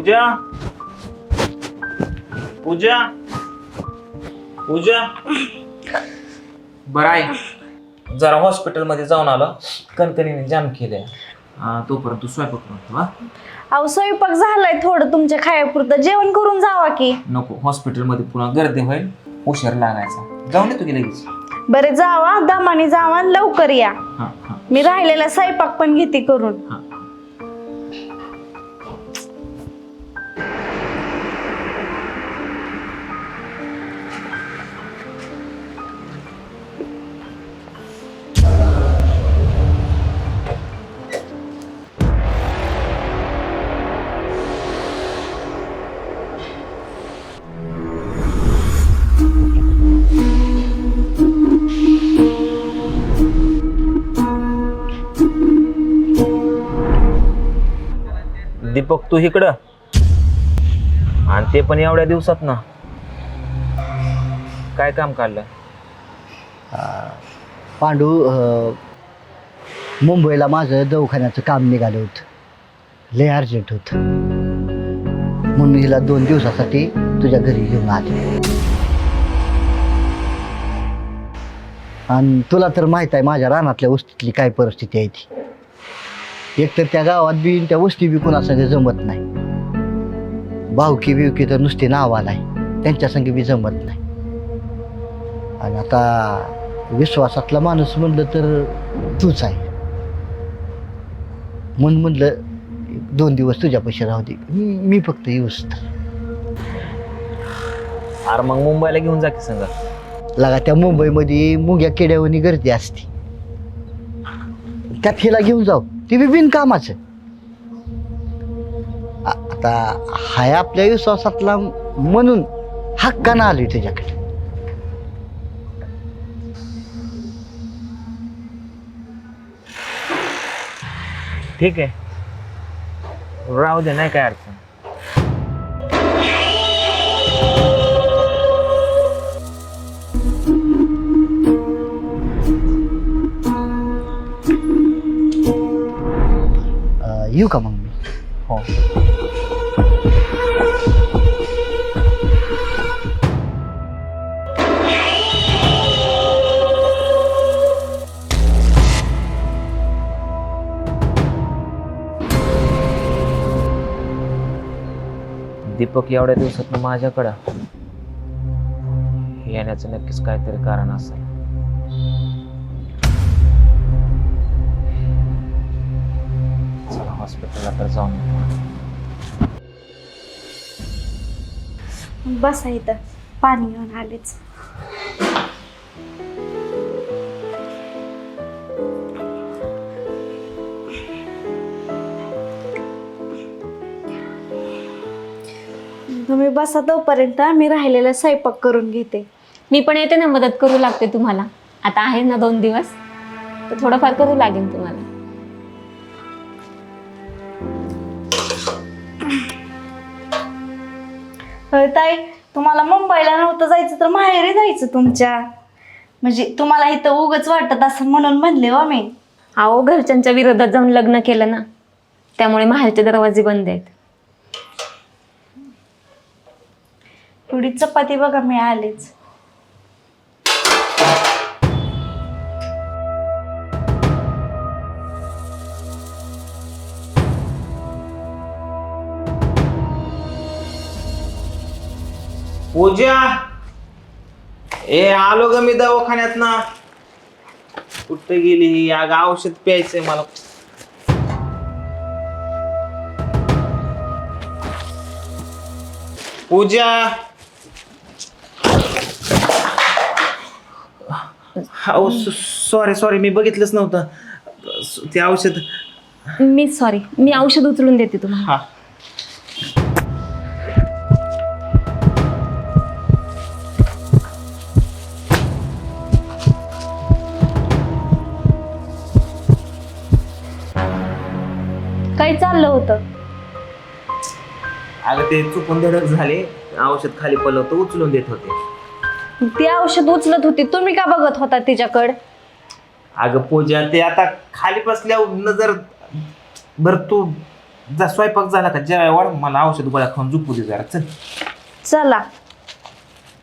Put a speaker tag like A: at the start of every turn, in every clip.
A: पूजा। पूजा। पूजा। बरं आहे. जरा हॉस्पिटलमध्ये जाऊन आलो. कणकणीने जाम केलंय हा, तोपर्यंत तू स्वयंपाक करतो हा
B: अहो स्वयंपाक झालाय थोडं तुमच्या खायापुरतं. जेवण करून जावा की.
A: नको हॉस्पिटलमध्ये पुन्हा गर्दी होईल. उशीर लागायचा. जाऊन येतो की लगेच?
B: बरे जावा. दमाने जावा. लवकर या.
A: हा हा.
B: मी राहिलेला स्वयंपाक पण घेते करून.
A: हा. दीपक तू इकडं. आणि ते पण एवढ्या दिवसात ना. काय काम काढलं?
C: पांडू अं, मुंबईला माझं दवाखान्याचं काम निघालं होतं. लय अर्जंट होतं. म्हणून हिला दोन दिवसासाठी तुझ्या घरी घेऊन आले. आणि तुला तर माहीत आहे माझ्या रानातल्या वस्तीतली काय परिस्थिती आहे ती. एकतर त्या गावात बी त्या वस्ती बी कोणासंग जमत नाही. भावकी बिवकी तर नुसती नावाला आहे त्यांच्या संग बी जमत नाही. आणि आता विश्वासातला माणूस म्हणलं तर तूच आहे. म्हणून म्हणलं दोन दिवस तुझ्या पैसे राहू दे. मी फक्त येऊस
A: अरे मग मुंबईला घेऊन जा की संग.
C: लगा त्या मुंबईमध्ये मुग्या किड्यावनी गर्दी असते. त्यात हिला घेऊन जाऊ. ती बी बिनकामाचं आ- आता हाय आपल्या विश्वासातला म्हणून हक्कानं आली तुझ्याकडे
A: ठीक आहे. राहू दे नाही काय अडचण.
C: येऊ का मग मी
A: हो दीपक एवढ्या दिवसात माझ्याकडं. येण्याचं नक्कीच काहीतरी कारण असेल. हॉस्पिटलला तर जाऊन येऊ.
B: बसा इथं. पाणी घेऊन आलेच. तुम्ही बसा तोपर्यंत मी राहिलेला स्वयंपाक करून घेते.
D: मी पण येते ना मदत करू लागते तुम्हाला. आता आहे ना दोन दिवस तर थोडंफार करू लागेल तुम्हाला.
B: होय ताई तुम्हाला मुंबईला नव्हतं जायचं तर माहेरी जायचं तुमच्या. म्हणजे तुम्हाला इथं उगच वाटत असं म्हणून म्हणले हो मी
D: अहो घरच्यांच्या विरोधात जाऊन लग्न केलं ना त्यामुळे माहेरचे दरवाजे बंद आहेत.
B: एवढी चपाती बघा मी आलेच.
A: पूजा ए आलो ग मी दवाखान्यात ना कुठे गेली ही? अगं औषध प्यायचंय मला. पूजा. सॉरी सॉरी मी बघितलंच नव्हतं. ते औषध.
D: मी सॉरी मी औषध उचलून देते तुम्हाला.
A: हा. ते चुकून धडक झाले औषध खाली पडलं होतं उचलून देत होते.
B: ती औषध उचलत होती तुम्ही का बघत होता तिच्याकडं?
A: अगं पूजा ते आता खाली बसल्यावर नजर बर तू जा स्वयंपाक झाला का? जेवाय वाढ मला औषध गोळ्या खाऊन झोपू दे जरा चल.
B: चला.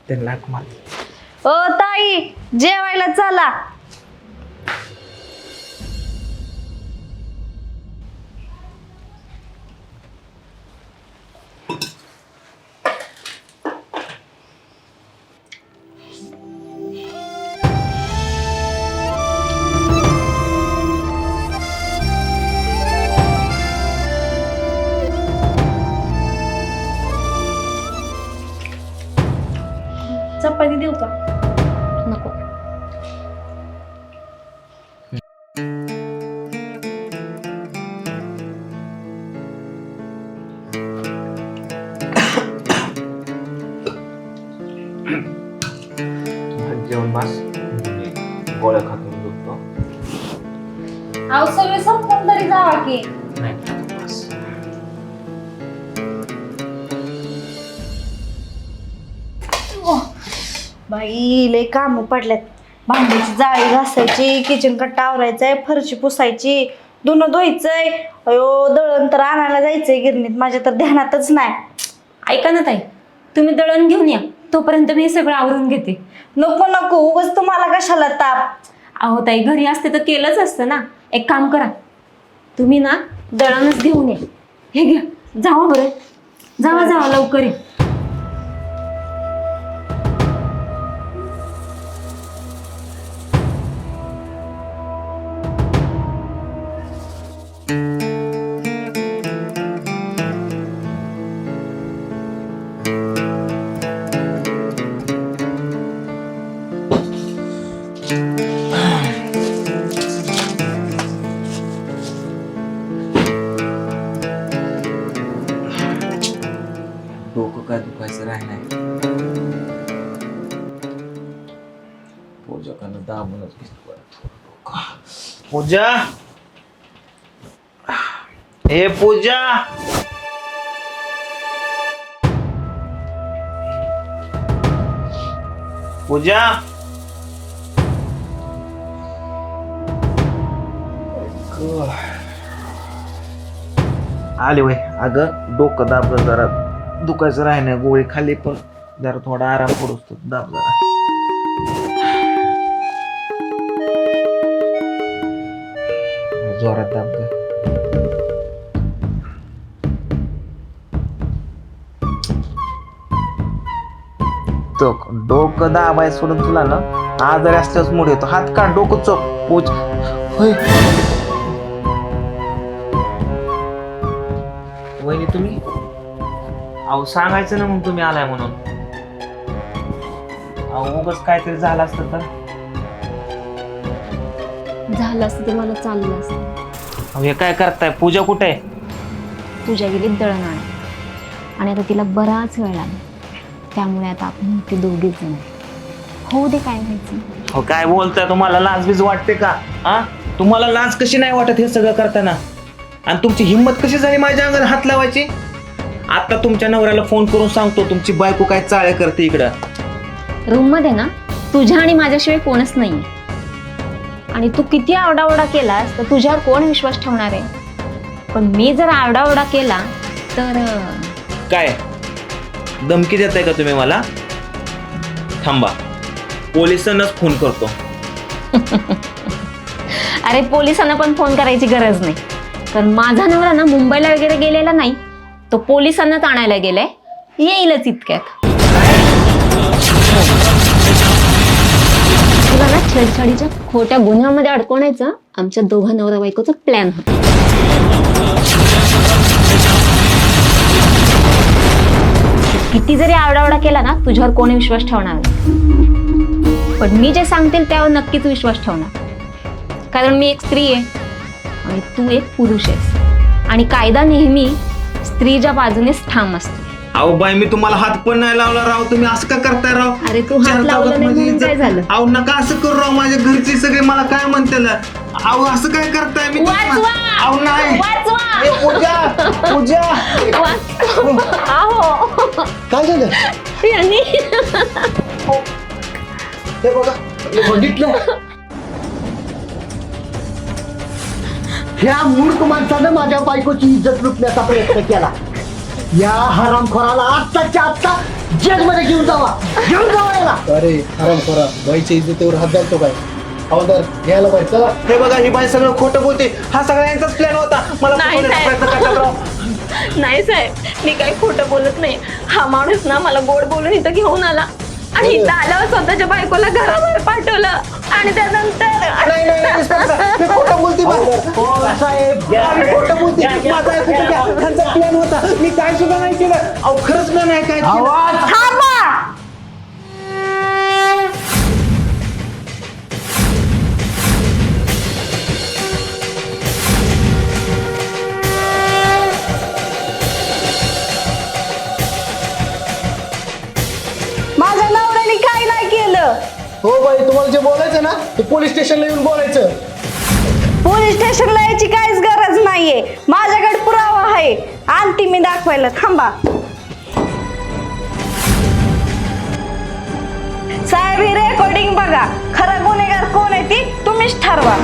A: त्यांना लाग मार.
B: ओ ताई जेवायला चला. बाई लय काम पडल्यात. भांड्याची जाळी घासायची किचन कट्टा आवरायचाय फरशी पुसायची धुणं धुवायचंय. अयो दळण तर आणायला जायचंय गिरणीत माझ्या तर ध्यानातच नाही.
D: ऐका ना ताई तुम्ही दळण घेऊन या तोपर्यंत मी हे सगळं आवरून घेते.
B: नको नको उगाच तुम्हाला कशाला ताप?
D: अहो ताई घरी असते तर केलंच असतं ना. एक काम करा तुम्ही ना दळणच घेऊन या. हे घ्या जावा बरं. जावा जावा लवकर या.
A: राहिलंय पूजकानं दाबूनच घेतलं पूजा? हे पूजा! पूजा! आले वय. अगं डोकं दाबलं जरा. दुखायचं राहिलं गोळी खाली पण. जरा थोडा आराम पडतो दाब जरा. जोरात दाब ग चोक डोकं दाबाय सोडून तुला ना आजारी असल्याच मूड येतो. हात काढ डोकं चोक. पोच होय. वहिनी तुम्ही? अहो सांगायचं ना मग तुम्ही आलाय म्हणून. अहो उगाच काहीतरी झालं असतं तर.
D: झालं असतं तर मला चाललं असतं.
A: अहो हे काय करताय? पूजा कुठे आहे?
D: तुझ्या गेली दळण आण आणि आता तिला बराच वेळ लागला. त्यामुळे आता आपण ते दोघीच जण होऊ दे काय व्हायचं.
A: हो काय बोलताय? तुम्हाला लाज बीज वाटते का? हा तुम्हाला लाज कशी नाही वाटत हे सगळं करताना? आणि तुमची हिंमत कशी झाली माझ्या अंगाला हात लावायची? आता तुमच्या नवऱ्याला फोन करून सांगतो तुमची बायको काय चाळे करते इकडं.
D: रूममध्ये ना तुझ्या आणि माझ्याशिवाय कोणच नाही आणि तू किती आरडाओरडा केलास तर तुझ्यावर कोण विश्वास ठेवणार आहे? पण मी जर आरडाओरडा केला तर
A: काय? धमकी देताय का तुम्ही मला? थांबा. पोलिसांनाच फोन करतो.
D: अरे पोलिसांना पण फोन करायची गरज नाही. कारण माझा नवरा ना मुंबईला वगैरे गेलेला नाही तो पोलिसांनाच आणायला गेलाय. येईलच इतक्यात. तुला ना छेडछाडीच्या खोट्या गुन्ह्यामध्ये अडकवण्याचा आमच्या दोघा नवरा बायकोचा प्लॅन होता. किती जरी आवडावडा केला ना तुझ्यावर कोणी विश्वास ठेवणार नाही. पण मी जे सांगतील त्यावर नक्कीच विश्वास ठेवणार. कारण मी एक स्त्री आहे आणि तू एक पुरुष आहेस. आणि कायदा नेहमी स्त्रीच्या बाजूनेच ठाम असतो.
A: अहो बाई मी तुम्हाला हात पण नाही लावला राव. तुम्ही असं का करताय राव?
D: अरे तू हात
A: चार
D: लावला
A: चौघात
D: नाही
A: माझी
D: म्हणून काय
A: इज्जत-
D: झालं?
A: अहो नका असं करू राव. माझ्या घरचे सगळे मला काय म्हणतील? अहो असं काय करताय? मी
D: वाचवा!
A: अहो नाही.
D: वाचवा!
A: ए, पूजा! पूजा!
D: आहो!
C: काय झालं?
D: यांनी
C: हे बघा हे बघितलं? ह्या मूर्ख माणसानं माझ्या बायकोची इज्जत लुटण्याचा प्रयत्न केला. या हरामखोराला आत्ताच्या आत्ता जेलमध्ये घेऊन जावा. घेऊन जावा याला.
E: अरे आराम करा बाईच्या इज्जतीवर हात घालतो काय? हवालदार घ्यायला पाहिजे चला.
A: हे बघा ही बाई सगळं खोटं बोलते. हा सगळा यांचाच प्लॅन होता. मला
F: नाही,
A: फसवण्याचा
F: साहेब.
A: प्रयत्न करतात राव.
F: नाही साहेब. मी काही खोटं बोलत नाही. हा माणूस ना मला गोड बोलून इथं घेऊन आला. आणि इथं आल्यावर स्वतःच्या बायकोला घराबाहेर पाठवलं. आणि त्यानंतर
A: नाही नाही नाही, मी खोटं बोलते बा.
C: हो साहेब.
A: मी खोटं बोलते. माझा ऐकून घ्या. ह्यांचा प्लॅन होता. मी काय सुद्धा नाही केलं. अहो खरंच प्लॅन आहे काय केलं.
C: आवाज!
B: थांबा
E: हो बाई तुम्हाला जे बोलायचं ना ते पोलीस स्टेशनला येऊन बोलायचं.
B: पोलीस स्टेशनला यायची काहीच गरज नाहीये. माझ्याकडे पुरावा आहे. आणते मी दाखवायला थांबा. साहेब ही रेकॉर्डिंग बघा. खरं गुन्हेगार कोण आहे ती? तुम्हीच ठरवा.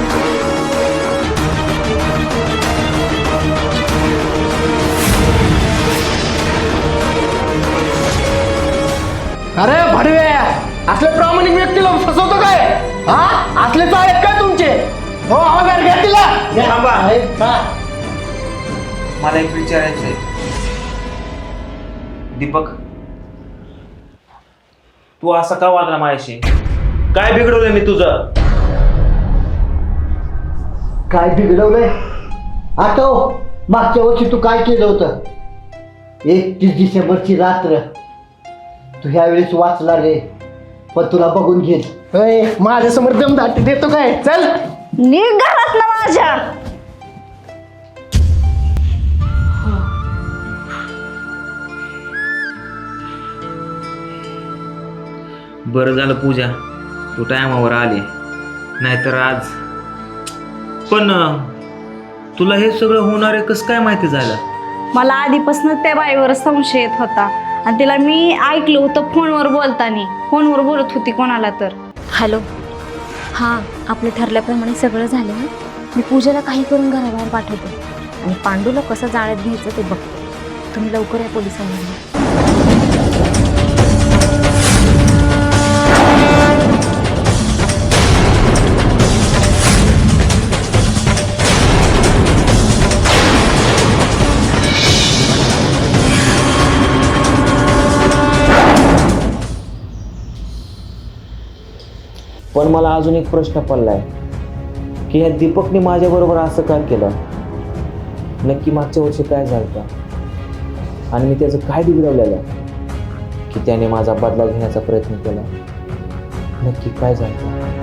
E: असले प्रामाणिक व्यक्तीला फसवतो काय? हा? असले आहेत काय तुमचे? हो हवालदार घ्या तिला.
A: थांबा.
E: हा.
A: मला एक विचारायचं आहे दीपक तू असा का वागला माझ्याशी काय बिघडवलं मी तुझं?
C: काय बिघडवलंय? आठव मागच्या वर्षी तू काय केलं होतं? एकतीस डिसेंबरची रात्र. तू ह्या वेळेस वाचला रे. पण तुला बघून घेईल
E: होय, माझ्यासमोर दमदाटी देतो काय? चल.
B: निघ घरात ना माझ्या.
A: बरं झालं पूजा. तू टायमावर आली. नाहीतर आज. पण तुला हे सगळं होणार आहे कसं काय माहिती झालं?
B: मला आधीपासून त्या बाईवर संशय येत होता. आणि तिला मी ऐकलं होतं फोनवर बोलताना. फोनवर बोलत होती कोणाला तर.
D: हॅलो. हां आपलं ठरल्याप्रमाणे सगळं झालं ना? मी पूजेला काही करून घराबाहेर पाठवते. आणि पांडूला कसं जाळ्यात घ्यायचं ते बघते. तुम्ही लवकर या पोलिसांना.
A: पण मला अजून एक प्रश्न पडला आहे की ह्या दीपकने माझ्याबरोबर असं काय केलं? नक्की मागच्या वर्षी काय झालं आणि मी त्याचं काय बिघडवलेलं? की त्याने माझा बदला घेण्याचा प्रयत्न केला? नक्की काय झालं